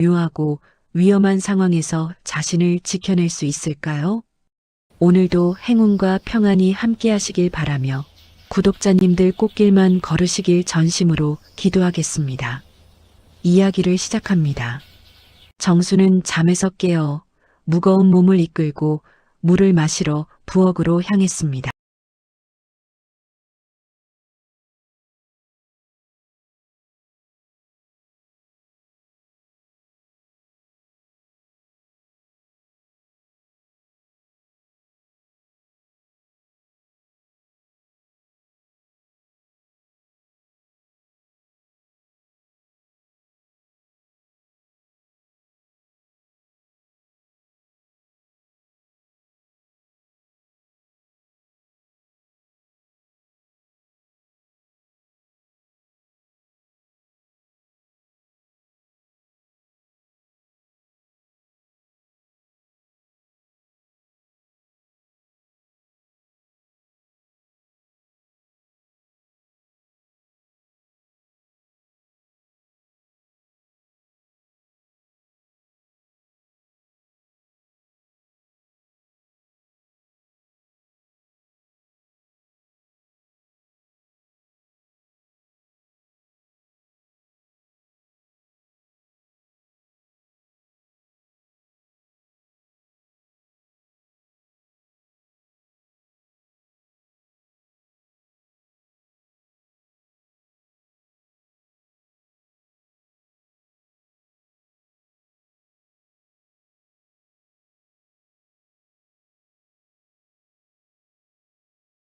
묘하고 위험한 상황에서 자신을 지켜낼 수 있을까요? 오늘도 행운과 평안이 함께 하시길 바라며 구독자님들 꽃길만 걸으시길 전심으로 기도하겠습니다. 이야기를 시작합니다. 정수는 잠에서 깨어 무거운 몸을 이끌고 물을 마시러 부엌으로 향했습니다.